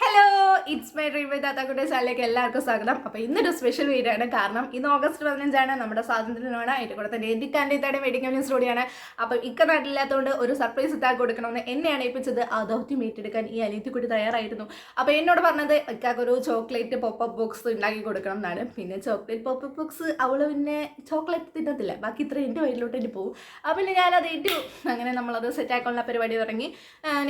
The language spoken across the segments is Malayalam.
Hello! It's my dream with Thathakutty ചാനലിലേക്ക് എല്ലാവർക്കും സ്വാഗതം. അപ്പോൾ ഇന്നൊരു സ്പെഷ്യൽ വീഡിയോ ആണ്. കാരണം ഇന്ന് ഓഗസ്റ്റ് പതിനഞ്ചാണ്. നമ്മുടെ സ്വാതന്ത്ര്യമാണ് അതിന്റെ കൂടെ തന്നെ എന്റെ കാൻഡിത്താടെ മെഡിക്കൽ ന്യൂസ് കൂടിയാണ്. അപ്പോൾ ഇക്ക നാട്ടിലില്ലാത്തതുകൊണ്ട് ഒരു സർപ്രൈസ് ഇത്താക്ക് കൊടുക്കണമെന്ന് എന്നെയാണ് ഏൽപ്പിച്ചത് ദൗത്യം ഏറ്റെടുക്കാൻ ഈ അനിയത്തിക്കുട്ടി തയ്യാറായിരുന്നു. അപ്പോൾ എന്നോട് പറഞ്ഞത് ഇക്കാക്ക് ഒരു ചോക്ലേറ്റ് പോപ്പപ്പ് ബോക്സ് ഉണ്ടാക്കി കൊടുക്കണം എന്നാണ്. പിന്നെ ചോക്ലേറ്റ് പോപ്പപ്പ് ബോക്സ് അവൾ പിന്നെ ചോക്ലേറ്റ് തിന്നത്തില്ല. ബാക്കി ഇത്ര എന്റെ വയലിലോട്ട് ഇനി പോകും അപ്പോൾ പിന്നെ ഞാനത് ഏറ്റു അങ്ങനെ നമ്മളത് സെറ്റാക്കാനുള്ള പരിപാടി തുടങ്ങി.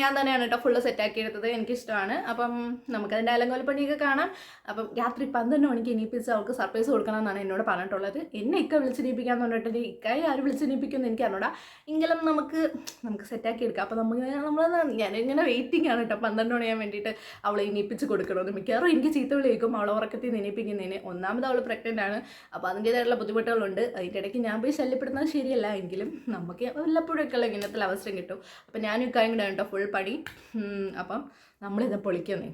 ഞാൻ തന്നെയാണ് കേട്ടോ ഫുള്ള് സെറ്റാക്കി എടുത്തത്. എനിക്കിഷ്ടമാണ്. അപ്പം നമുക്കതിന്റെ അലങ്കോലപ്പണിയൊക്കെ കാണാം. അപ്പം രാത്രി പന്ത്രണ്ട് മണിക്ക് എണീപ്പിച്ച് അവൾക്ക് സർപ്രൈസ് കൊടുക്കണം എന്നാണ് എന്നോട് പറഞ്ഞിട്ടുള്ളത്. എന്നെ ഇക്ക വിളിച്ചിരിപ്പിക്കാന്ന് പറഞ്ഞിട്ട് ഇക്കായി ആര് വിളിച്ചിരിപ്പിക്കുമെന്ന് എനിക്ക് അറിഞ്ഞൂടാ എങ്കിലും നമുക്ക് നമുക്ക് സെറ്റാക്കി എടുക്കാം. അപ്പോൾ നമുക്ക് നമ്മൾ ഞാനിങ്ങനെ വെയിറ്റിംഗ് ആണ് കേട്ടോ. പന്ത്രണ്ട് മണിയാൻ വേണ്ടിയിട്ട് അവളെ എണീപ്പിച്ച് കൊടുക്കണമെന്ന്. മിക്കവാറും എനിക്ക് ചീത്ത വിളിക്കും അവളെ ഉറക്കത്തിൽ നിന്ന് ഇനിയിപ്പിക്കുന്നതിന് ഒന്നാമത് അവൾ പ്രഗ്നന്റ് ആണ്. അപ്പോൾ അതിന്റേതായിട്ടുള്ള ബുദ്ധിമുട്ടുകളുണ്ട്. അതിന്റെ ഇടയ്ക്ക് ഞാൻ പോയി ശല്യപ്പെടുന്നത് ശരിയല്ല. എങ്കിലും നമുക്ക് വല്ലപ്പോഴൊക്കെ ഉള്ള ഇങ്ങനത്തെ അവസരം കിട്ടും. അപ്പം ഞാനും ഇക്കായും കൂടെ കേട്ടോ ഫുൾ പണി. അപ്പം നമ്മളിത് പൊളിക്കുന്നേ.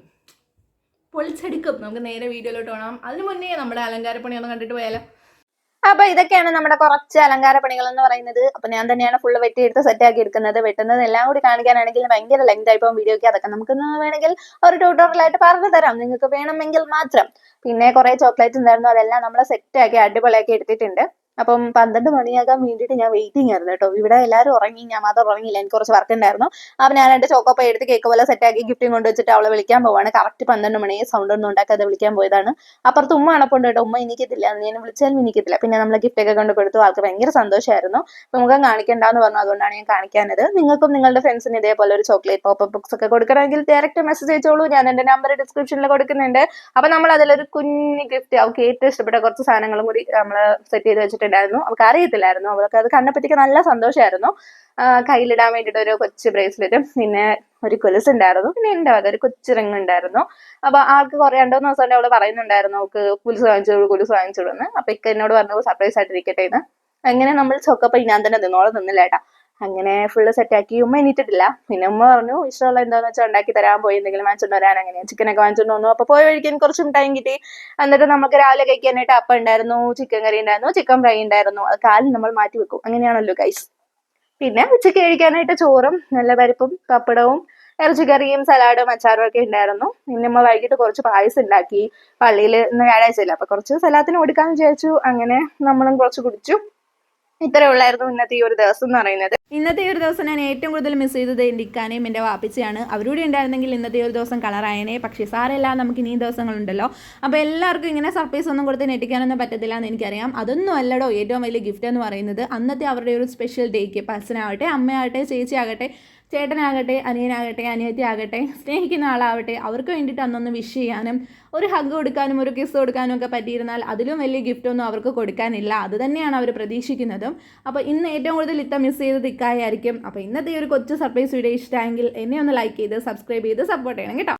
പൊളിച്ചെടുക്കും. നമുക്ക് നേരെ വീഡിയോയിലോട്ട് കാണാം അതിന് മുന്നേ നമ്മുടെ അലങ്കാരപ്പണി ഒന്ന് കണ്ടിട്ട് പോയാലോ? അപ്പൊ ഇതൊക്കെയാണ് നമ്മുടെ കുറച്ച് അലങ്കാര പണികൾ എന്ന് പറയുന്നത്. അപ്പൊ ഞാൻ തന്നെയാണ് ഫുള്ള് വെട്ടിയെടുത്ത് സെറ്റ് ആക്കി എടുക്കുന്നത്. വെട്ടുന്നത് എല്ലാം കൂടി കാണിക്കാനാണെങ്കിൽ ഭയങ്കര ലെങ്ത് ആയിപ്പോ വീഡിയോക്ക് അതൊക്കെ നമുക്ക് വേണമെങ്കിൽ ഒരു ട്യൂട്ടോറിയലായിട്ട് പറഞ്ഞു തരാം. നിങ്ങൾക്ക് വേണമെങ്കിൽ മാത്രം. പിന്നെ കുറെ ചോക്ലേറ്റ് ഉണ്ടായിരുന്നു. അതെല്ലാം നമ്മൾ സെറ്റ് ആക്കി അടിപൊളിയാക്കി എടുത്തിട്ടുണ്ട്. അപ്പം പന്ത്രണ്ട് മണിയാകാൻ വേണ്ടിയിട്ട് ഞാൻ വെയിറ്റിംഗ് ആയിരുന്നു കേട്ടോ. ഇവിടെ എല്ലാവരും ഉറങ്ങി ഞാൻ മാത്രം ഉറങ്ങിയില്ല. എനിക്ക് കുറച്ച് വർക്ക് ഉണ്ടായിരുന്നു. അപ്പം ഞാൻ എന്റെ ചോക്കോപ്പ എടുത്ത് കേക്ക് പോലെ സെറ്റ് ആക്കി ഗിഫ്റ്റും കൊണ്ട് വെച്ചിട്ട് അവളെ വിളിക്കാൻ പോവാണ്. കറക്റ്റ് പന്ത്രണ്ട് മണി സൗണ്ട് ഒന്നും ഉണ്ടാക്കാതെ വിളിക്കാൻ പോയതാണ്. അപ്പുറത്ത് ഉമ്മ അണപ്പുണ്ട് കേട്ടോ. ഉമ്മ എനിക്കത്തില്ല. ഞാൻ വിളിച്ചാലും എനിക്കത്തില്ല. പിന്നെ നമ്മൾ ഗിഫ്റ്റ് ഒക്കെ കൊണ്ട് കൊടുത്തു. ആൾക്ക് ഭയങ്കര സന്തോഷമായിരുന്നു മുഖം കാണിക്കണ്ടെന്ന് പറഞ്ഞു. അതുകൊണ്ടാണ് ഞാൻ കാണിക്കാനത് നിങ്ങൾക്കും നിങ്ങളുടെ ഫ്രണ്ട്സിന് ഇതേപോലെ ഒരു ചോക്ലേറ്റ് പോപ്പ് ബുക്സ് ഒക്കെ കൊടുക്കണമെങ്കിൽ ഡയറക്റ്റ് മെസ്സേജ് അയച്ചോളൂ. ഞാൻ എന്റെ നമ്പർ ഡിസ്ക്രിപ്ഷനിൽ കൊടുക്കുന്നുണ്ട്. അപ്പം നമ്മൾ അതിലൊരു കുഞ്ഞ് ഗിഫ്റ്റ് അവർക്ക് ഏറ്റവും ഇഷ്ടപ്പെട്ട കുറച്ച് സാധനങ്ങളും കൂടി നമ്മൾ സെറ്റ് ചെയ്ത് വെച്ചിട്ടുണ്ടായിരുന്നു അവൾക്ക് അറിയത്തില്ലായിരുന്നു അവൾക്ക് അത് കണ്ടപ്പോഴത്തേക്ക് നല്ല സന്തോഷമായിരുന്നു. കയ്യിലിടാൻ വേണ്ടിയിട്ട് ഒരു കൊച്ചു ബ്രേസ്ലെറ്റും പിന്നെ ഒരു കൊലുസ് ഉണ്ടായിരുന്നു പിന്നെ എന്റെ വക ഒരു കൊച്ചു റിങ് ഉണ്ടായിരുന്നു. അപ്പൊ ആൾക്ക് കുറെ രണ്ടോ ദിവസം കൊണ്ട് അവൾ പറയുന്നുണ്ടായിരുന്നു അവൾക്ക് കുലുസ് വാങ്ങിച്ചു കുലുസ് വാങ്ങിച്ചു എന്ന്. അപ്പൊ ഇക്ക എന്നോട് പറഞ്ഞു സർപ്രൈസ് ആയിട്ട് ഇരിക്കട്ടെ എന്ന്. അങ്ങനെ നമ്മൾ ചൊക്കപ്പ ഞാൻ തന്നെ നിന്നോളം നിന്നില്ല അങ്ങനെ ഫുള്ള് സെറ്റാക്കി ഉമ്മ എണീറ്റിട്ടില്ല. പിന്നെ ഉമ്മ പറഞ്ഞു ഇഷ്ടമുള്ള എന്താണെന്ന് വെച്ചാൽ ഉണ്ടാക്കി തരാൻ പോയി എന്തെങ്കിലും വാങ്ങിച്ചോണ്ട് വരാൻ. അങ്ങനെ ചിക്കനൊക്കെ വാങ്ങിച്ചോണ്ട് വന്നു. അപ്പൊ പോയി കഴിക്കാൻ കുറച്ചും ടൈം കിട്ടി. എന്നിട്ട് നമുക്ക് രാവിലെ കഴിക്കാനായിട്ട് അപ്പം ഉണ്ടായിരുന്നു ചിക്കൻ കറി ഉണ്ടായിരുന്നു ചിക്കൻ ഫ്രൈ ഉണ്ടായിരുന്നു. അത് കാലിൽ നമ്മൾ മാറ്റി വെക്കും. അങ്ങനെയാണല്ലോ ഗൈസ് പിന്നെ ഉച്ചയ്ക്ക് കഴിക്കാനായിട്ട് ചോറും നല്ല പരിപ്പും പപ്പടവും ഇറച്ചിക്കറിയും സലാഡും അച്ചാറും ഒക്കെ ഉണ്ടായിരുന്നു. പിന്നെ നമ്മൾ വൈകിട്ട് കുറച്ച് പായസം ഉണ്ടാക്കി. പള്ളിയിൽ ഇന്ന് വ്യാഴാഴ്ചയില്ല അപ്പൊ കുറച്ച് സലാത്തിന് കൊടുക്കാന്ന് വിചാരിച്ചു. അങ്ങനെ നമ്മളും കുറച്ച് കുടിച്ചു. ഇത്രേ ഉള്ളായിരുന്നു ഇന്നത്തെ ഈ ഒരു ദിവസം എന്ന് പറയുന്നത്. ഇന്നത്തെ ഈ ഒരു ദിവസം ഞാൻ ഏറ്റവും കൂടുതൽ മിസ് ചെയ്തത് എന്റെ ഇക്കാനെയും എന്റെ വാപ്പിച്ചയാണ്. അവരൂടെ ഉണ്ടായിരുന്നെങ്കിൽ ഇന്നത്തെ ഒരു ദിവസം കളറായനെ പക്ഷേ സാരമില്ല നമുക്ക് ഇനിയും ദിവസങ്ങളുണ്ടല്ലോ. അപ്പോൾ എല്ലാവർക്കും ഇങ്ങനെ സർപ്രൈസ് ഒന്നും കൊടുത്ത് നെറ്റിക്കാനൊന്നും പറ്റത്തില്ല എന്ന് എനിക്കറിയാം. അതൊന്നും അല്ലടോ ഏറ്റവും വലിയ ഗിഫ്റ്റ് എന്ന് പറയുന്നത് അന്നത്തെ അവരുടെ ഒരു സ്പെഷ്യൽ ഡേക്ക് പസനാവട്ടെ അമ്മയാവട്ടെ ചേച്ചിയാകട്ടെ ചേട്ടനാകട്ടെ അനിയനാകട്ടെ അനിയത്തി ആകട്ടെ സ്നേഹിക്കുന്ന ആളാവട്ടെ അവർക്ക് വേണ്ടിയിട്ട് അന്നൊന്ന് വിഷ് ചെയ്യാനും ഒരു ഹഗ് കൊടുക്കാനും ഒരു കിസ് കൊടുക്കാനും ഒക്കെ പറ്റിയിരുന്നാൽ അതിലും വലിയ ഗിഫ്റ്റ് ഒന്നും അവർക്ക് കൊടുക്കാനില്ല. അത് തന്നെയാണ് അവർ പ്രതീക്ഷിക്കുന്നതും. അപ്പോൾ ഇന്ന് ഏറ്റവും കൂടുതൽ ഇത്ത മിസ് ചെയ്തത് ഇക്കായായിരിക്കും അപ്പോൾ ഇന്നത്തെ ഈ ഒരു കൊച്ചു സർപ്രൈസ് വീഡിയോ ഇഷ്ടമായെങ്കിൽ എന്നെ ഒന്ന് ലൈക്ക് ചെയ്ത് സബ്സ്ക്രൈബ് ചെയ്ത് സപ്പോർട്ട് ചെയ്യണം കേട്ടോ.